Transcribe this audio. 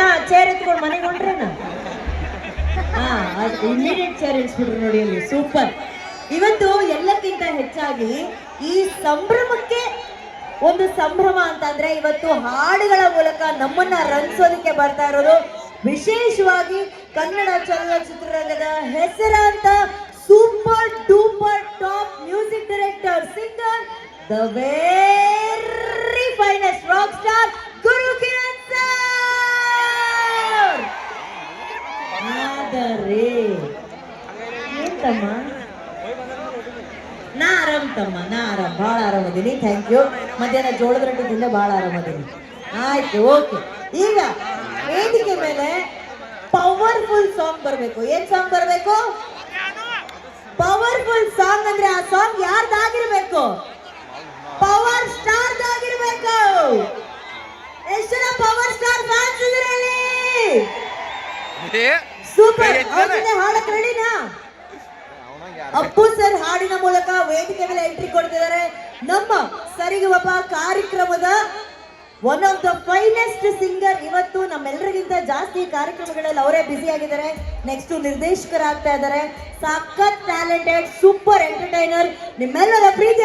ಅಣ್ಣ ಚೇರ್ ಎತ್ಕೊಂಡು ಮನೆಗೆ ಹೊಂಟ್ರೇನ? ಹಾ ಇಮಿಡಿಯೇಟ್ ಚೇರ್ ಇಳಿಸ್ಬಿಟ್ರು ನೋಡಿ ಅಲ್ಲಿ ಸೂಪರ್ ಇವತ್ತು ಎಲ್ಲಕ್ಕಿಂತ ಹೆಚ್ಚಾಗಿ ಈ ಸಂಭ್ರಮಕ್ಕೆ ಒಂದು ಸಂಭ್ರಮ ಅಂತಂದ್ರೆ ಇವತ್ತು ಹಾಡುಗಳ ಮೂಲಕ ನಮ್ಮನ್ನ ರಂಗಿಸೋದಕ್ಕೆ ಬರ್ತಾ ಇರೋದು. ವಿಶೇಷವಾಗಿ ಕನ್ನಡ ಚಲನಚಿತ್ರರಂಗದ ಹೆಸರಾಂತ super duper top music director singer the very ತಮ್ಮ? ನಾ ಆರಾಮ್ ತಮ್ಮ ನಾ ಆರಾಮ್. ಭಾಳ ಆರಾಮದೀನಿ ಥ್ಯಾಂಕ್ ಯು ಮಧ್ಯಾಹ್ನ ಜೋಳದ ರೊಟ್ಟಿದಿಂದ ಬಹಳ ಭಾಳ ಆರಾಮದೀನಿ ಆಯ್ತು ಓಕೆ ಈಗ ವೇದಿಕೆ ಮೇಲೆ ಪವರ್ಫುಲ್ ಸಾಂಗ್ ಬರಬೇಕು. ಏನ್ ಸಾಂಗ್ ಬರಬೇಕು? ಪವರ್ಫುಲ್ ಸಾಂಗ್ ಅಂದ್ರೆ ಆ ಸಾಂಗ್ ಯಾರ್ದಾಗಿರ್ಬೇಕು? ಪವರ್ ಸ್ಟಾರ್ ಆಗಿರ್ಬೇಕು ಎಷ್ಟು ಜನ ಪವರ್ ಸ್ಟಾರ್ ಫ್ಯಾನ್ಸ್ ಇದರಲ್ಲಿ ಸೂಪರ್ ಹಾಡಕ್ ರೆಡಿನಾ ಅಪ್ಪು ಸರ್ ಹಾಡಿನ ಮೂಲಕ ವೇದಿಕೆ ಮೇಲೆ ಎಂಟ್ರಿ ಕೊಡ್ತಿದ್ದಾರೆ. ನಮ್ಮ ಸರಿಗಮಪ ಕಾರ್ಯಕ್ರಮದ one of the finest singer ಇವತ್ತು ನಮ್ಮೆಲ್ಲರಿಗಿಂತ ಜಾಸ್ತಿ ಕಾರ್ಯಕ್ರಮಗಳಲ್ಲಿ ಅವರೇ ಬ್ಯುಸಿ ಆಗಿದ್ದಾರೆ. ನೆಕ್ಸ್ಟ್ ನಿರ್ದೇಶಕರಾಗ್ತಾ ಇದ್ದಾರೆ. ಸಖತ್ ಟ್ಯಾಲೆಂಟೆಡ್ ಸೂಪರ್ ಎಂಟರ್ಟೈನರ್ ನಿಮ್ಮೆಲ್ಲರ ಪ್ರೀತಿ